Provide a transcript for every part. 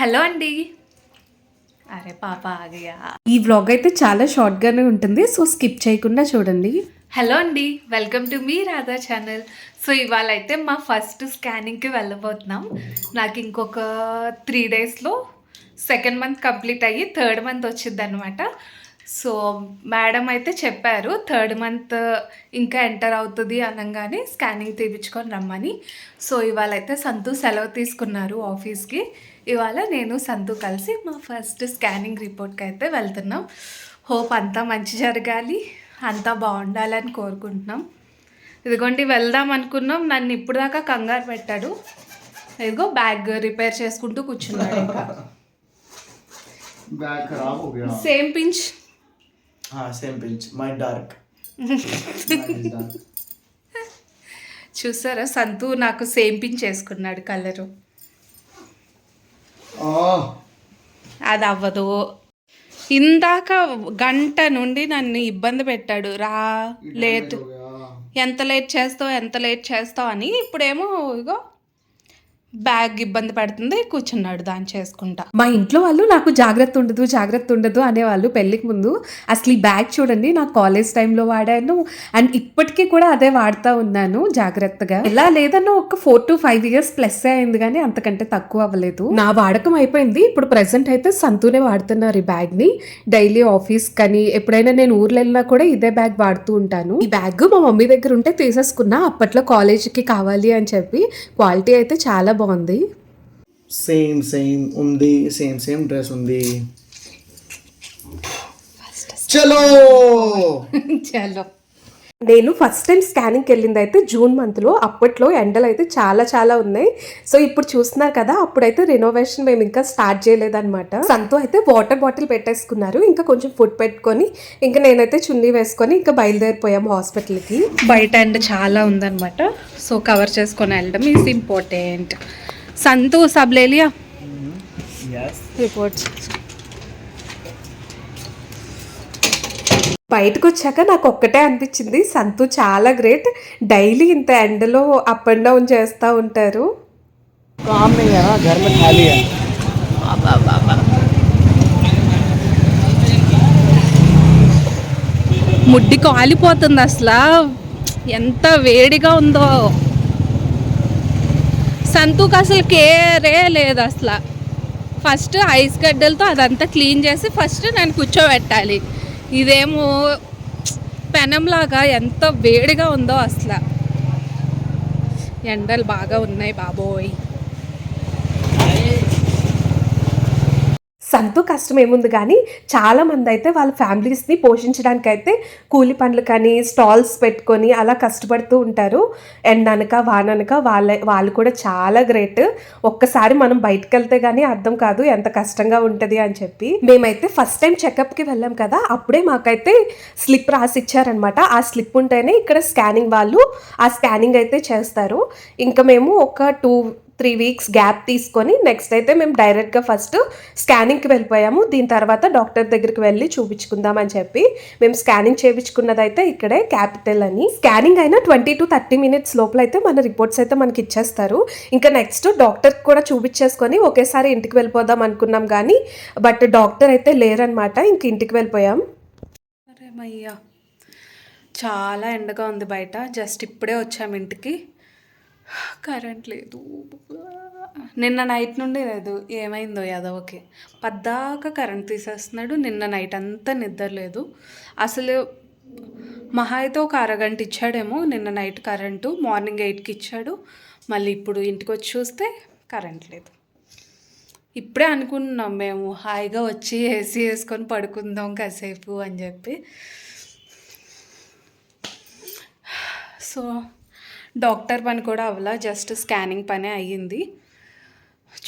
Hello అండి. అరే పాప ఆగయా ఈ వ్లాగ్ అయితే చాలా షార్ట్గానే ఉంటుంది సో స్కిప్ చేయకుండా చూడండి. హలో అండి వెల్కమ్ టు మీ రాధా ఛానల్ సో ఇవాళ అయితే మా ఫస్ట్ స్కానింగ్కి వెళ్ళబోతున్నాం. నాకు ఇంకొక త్రీ డేస్లో సెకండ్ మంత్ కంప్లీట్ అయ్యి థర్డ్ మంత్ వచ్చింది అనమాట సో మేడం అయితే చెప్పారు థర్డ్ మంత్ ఇంకా ఎంటర్ అవుతుంది అనగానే స్కానింగ్ తీపించుకొని రమ్మని. సో ఇవాళ అయితే సంతు సెలవు తీసుకున్నారు ఆఫీస్కి. ఇవాళ నేను సంతు కలిసి మా ఫస్ట్ స్కానింగ్ రిపోర్ట్కి అయితే వెళ్తున్నాం. హోప్ అంతా మంచి జరగాలి అంతా బాగుండాలని కోరుకుంటున్నాం. ఇదిగోండి వెళ్దాం అనుకున్నాం. నన్ను ఇప్పుడు దాకా కంగారు పెట్టాడు. ఇదిగో బ్యాగ్ రిపేర్ చేసుకుంటూ కూర్చున్నాడు ఇంకా. Same pinch. Same pinch my dark చూసారా? సంతు నాకు సేమ్ పించ్ వేసుకున్నాడు కలరు. అది అవ్వదు. ఇందాక గంట నుండి నన్ను ఇబ్బంది పెట్టాడు. రా లేట్. ఎంత లేట్ చేస్తావు ఎంత లేట్ చేస్తావు అని ఇప్పుడేమో ఇగో బ్యాగ్ ఇబ్బంది పడుతుంది కూర్చున్నాడు దాన్ని చేసుకుంటా. మా ఇంట్లో వాళ్ళు నాకు జాగ్రత్త ఉండదు జాగ్రత్త ఉండదు అనేవాళ్ళు పెళ్ళికి ముందు. అసలు ఈ బ్యాగ్ చూడండి నా కాలేజ్ టైంలో వాడాను. అండ్ ఇప్పటికీ కూడా అదే వాడుతూ ఉన్నాను జాగ్రత్తగా. ఎలా లేదన్నా ఒక four to five years plus అయింది కానీ అంతకంటే తక్కువ అవ్వలేదు. నా వాడకం అయిపోయింది. ఇప్పుడు ప్రెసెంట్ అయితే సంతూనే వాడుతున్నారు ఈ బ్యాగ్ని. డైలీ ఆఫీస్ కానీ ఎప్పుడైనా నేను ఊర్లో వెళ్ళినా కూడా ఇదే బ్యాగ్ వాడుతూ ఉంటాను. ఈ బ్యాగ్ మా మమ్మీ దగ్గర ఉంటే తీసేసుకున్నా. అప్పట్లో కాలేజీకి కావాలి అని చెప్పి క్వాలిటీ అయితే చాలా బాగుంది. సేమ్ సేమ్ ఉంది సేమ్ సేమ్ డ్రెస్ ఉంది. చలో! చలో. నేను ఫస్ట్ టైం స్కానింగ్కి వెళ్ళింది అయితే జూన్ మంత్లో అప్పట్లో ఎండలు అయితే చాలా చాలా ఉన్నాయి. సో ఇప్పుడు చూస్తున్నారు కదా అప్పుడైతే రెనోవేషన్ మేము ఇంకా స్టార్ట్ చేయలేదన్నమాట. సంతో అయితే వాటర్ బాటిల్ పెట్టేసుకున్నారు. ఇంకా కొంచెం ఫుడ్ పెట్టుకొని ఇంకా నేనైతే చున్నీ వేసుకొని ఇంకా బయలుదేరిపోయాము హాస్పిటల్కి బయట ఎండ చాలా ఉందన్నమాట. సో కవర్ చేసుకొని వెళ్ళడం ఈజ్ ఇంపార్టెంట్ సంతు సబ్ లే లియా రిపోర్ట్స్ బయటకు వచ్చాక నాకు ఒక్కటే అనిపించింది. సంతు చాలా గ్రేట్. డైలీ ఇంత ఎండలో అప్ అండ్ డౌన్ చేస్తూ ఉంటారు. ముడ్డి కాలిపోతుంది అసలు. ఎంత వేడిగా ఉందో. సంతూకి అసలు కేరే లేదు అసలు. ఫస్ట్ ఐస్ గడ్డలతో అదంతా క్లీన్ చేసి ఫస్ట్ నేను కూర్చోబెట్టాలి. ఇదేమో పెనంలాగా ఎంత వేడిగా ఉందో అసలు. ఎండలు బాగా ఉన్నాయి బాబోయ్. సంతూ కష్టం ఏముంది కానీ చాలా మంది అయితే వాళ్ళ ఫ్యామిలీస్ని పోషించడానికి అయితే కూలి పనులు కానీ స్టాల్స్ పెట్టుకొని అలా కష్టపడుతూ ఉంటారు. ఎండనక వాననక వాళ్ళ వాళ్ళు కూడా చాలా గ్రేట్ ఒక్కసారి మనం బయటకు వెళ్తే కానీ అర్థం కాదు ఎంత కష్టంగా ఉంటుంది అని చెప్పి. మేమైతే ఫస్ట్ టైం చెకప్కి వెళ్ళాం కదా అప్పుడే మాకైతే స్లిప్ రాసి ఇచ్చారనమాట ఆ స్లిప్ ఉంటేనే ఇక్కడ స్కానింగ్ వాళ్ళు ఆ స్కానింగ్ అయితే చేస్తారు. ఇంకా మేము ఒక టూ త్రీ వీక్స్ గ్యాప్ తీసుకొని నెక్స్ట్ అయితే మేము డైరెక్ట్గా ఫస్ట్ స్కానింగ్కి వెళ్ళిపోయాము. దీని తర్వాత డాక్టర్ దగ్గరికి వెళ్ళి చూపించుకుందాం అని చెప్పి మేము స్కానింగ్ చేయించుకున్నది అయితే ఇక్కడే క్యాపిటల్ అని. స్కానింగ్ అయినా ట్వంటీ టు థర్టీ మినిట్స్ లోపల అయితే మన రిపోర్ట్స్ అయితే మనకి ఇచ్చేస్తారు. ఇంకా నెక్స్ట్ డాక్టర్ కూడా చూపించేసుకొని ఒకేసారి ఇంటికి వెళ్ళిపోదాం అనుకున్నాం కానీ బట్ డాక్టర్ అయితే లేరనమాట ఇంక ఇంటికి వెళ్ళిపోయాం. అరే మయ్యా చాలా ఎండగా ఉంది బయట. జస్ట్ ఇప్పుడే వచ్చాము ఇంటికి. కరెంట్ లేదు. నిన్న నైట్ నుండి లేదు. ఏమైందో యాదవ్కి. పద్దాక కరెంట్ తీసేస్తున్నాడు. నిన్న నైట్ అంతా నిద్ర లేదు. అసలు మహా అయితే ఒక అరగంట ఇచ్చాడేమో. నిన్న నైట్ కరెంటు మార్నింగ్ ఎయిట్కి ఇచ్చాడు. మళ్ళీ ఇప్పుడు ఇంటికి వచ్చి చూస్తే కరెంట్ లేదు. ఇప్పుడే అనుకున్నాం మేము హాయిగా వచ్చి ఏసీ వేసుకొని పడుకుందాం కాసేపు అని చెప్పి. సో డాక్టర్ పని కూడా అవ్వలా జస్ట్ స్కానింగ్ పనే అయ్యింది.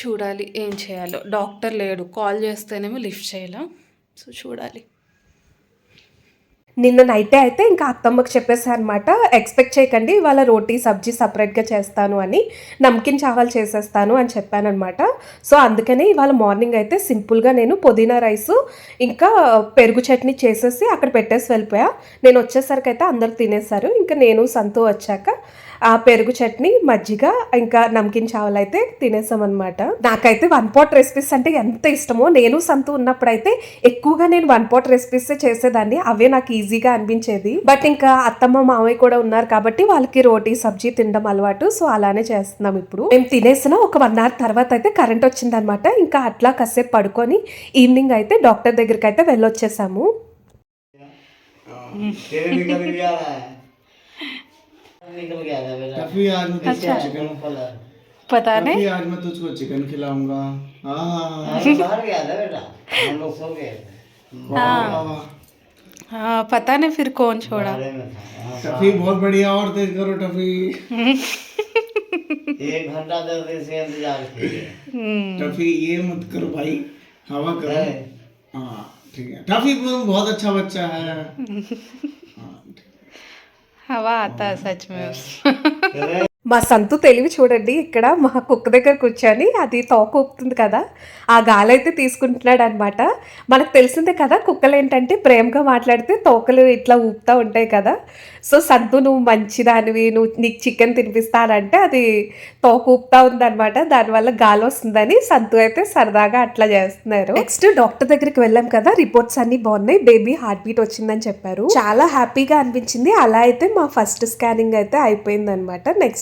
చూడాలి ఏం చేయాలో. డాక్టర్ లేడు కాల్ చేస్తేనేమో లిఫ్ట్ చేయాల. సో చూడాలి. నిన్న నైటే అయితే ఇంకా అత్తమ్మకి చెప్పేసారనమాట ఎక్స్పెక్ట్ చేయకండి ఇవాళ రోటీ సబ్జీ సపరేట్గా చేస్తాను అని నమ్కిన్ చావల్ చేసేస్తాను అని చెప్పానమాట సో అందుకనే ఇవాళ మార్నింగ్ అయితే సింపుల్గా నేను పుదీనా రైస్ ఇంకా పెరుగు చట్నీ చేసేసి అక్కడ పెట్టేసి వెళ్ళిపోయా. నేను వచ్చేసరికి అయితే అందరు తినేసారు ఇంకా నేను సంతూ వచ్చాక పెరుగు చట్నీ మజ్జిగ ఇంకా నమ్కిన్ చావల్ అయితే తినేసాం అనమాట నాకైతే వన్ పాట్ రెసిపీస్ అంటే ఎంత ఇష్టమో నేను సంతు ఉన్నప్పుడైతే ఎక్కువగా నేను వన్ పాట్ రెసిపీస్ చేసేదాన్ని. అవే నాకు ఈజీగా అనిపించేది. బట్ ఇంకా అత్తమ్మ మామయ్య కూడా ఉన్నారు కాబట్టి వాళ్ళకి రోటీ సబ్జీ తినడం అలవాటు. సో అలానే చేస్తున్నాం ఇప్పుడు. మేము తినేసిన ఒక వన్ అవర్ తర్వాత అయితే కరెంట్ వచ్చిందనమాట ఇంకా అట్లా కాసేపు పడుకొని ఈవినింగ్ అయితే డాక్టర్ దగ్గరికి అయితే వెళ్ళొచ్చేసాము निकल गया था मेरा आज मैं अच्छा। चिकन पता नहीं? काफ़ी आज मैं तुझको चिकन खिलाऊँगा। हाँ। बाहर गया था बेटा। हम लोग सो गए हाँ।, हाँ। पता नहीं फिर कौन छोड़ा। टफी हाँ, बहुत बढ़िया और तेज करो टफी एक घंटा तो दस दिन से इंतज़ार टफी हम्म। ये मत करो भाई हवा करो हाँ ठीक है। टफी तो बहुत अच्छा बच्चा है। हवा आता है सच में మా సంతు తెలివి చూడండి ఇక్కడ మా కుక్క దగ్గర కూర్చొని అది తోక ఊపుతుంది కదా ఆ గాలి అయితే తీసుకుంటున్నాడు అనమాట మనకు తెలిసిందే కదా కుక్కలు ఏంటంటే ప్రేమగా మాట్లాడితే తోకలు ఇట్లా ఊపుతూ ఉంటాయి కదా. సో సంతు నువ్వు మంచిదానివి నువ్వు నీకు చికెన్ తినిపిస్తానంటే అది తోక ఊపుతూ ఉందన్నమాట దానివల్ల గాలి వస్తుందని సంతు అయితే సరదాగా అట్లా చేస్తున్నారు. నెక్స్ట్ డాక్టర్ దగ్గరికి వెళ్ళాం కదా రిపోర్ట్స్ అన్ని బాగున్నాయి బేబీ హార్ట్ బీట్ వచ్చిందని చెప్పారు. చాలా హ్యాపీగా అనిపించింది అలా అయితే మా ఫస్ట్ స్కానింగ్ అయితే అయిపోయింది అనమాట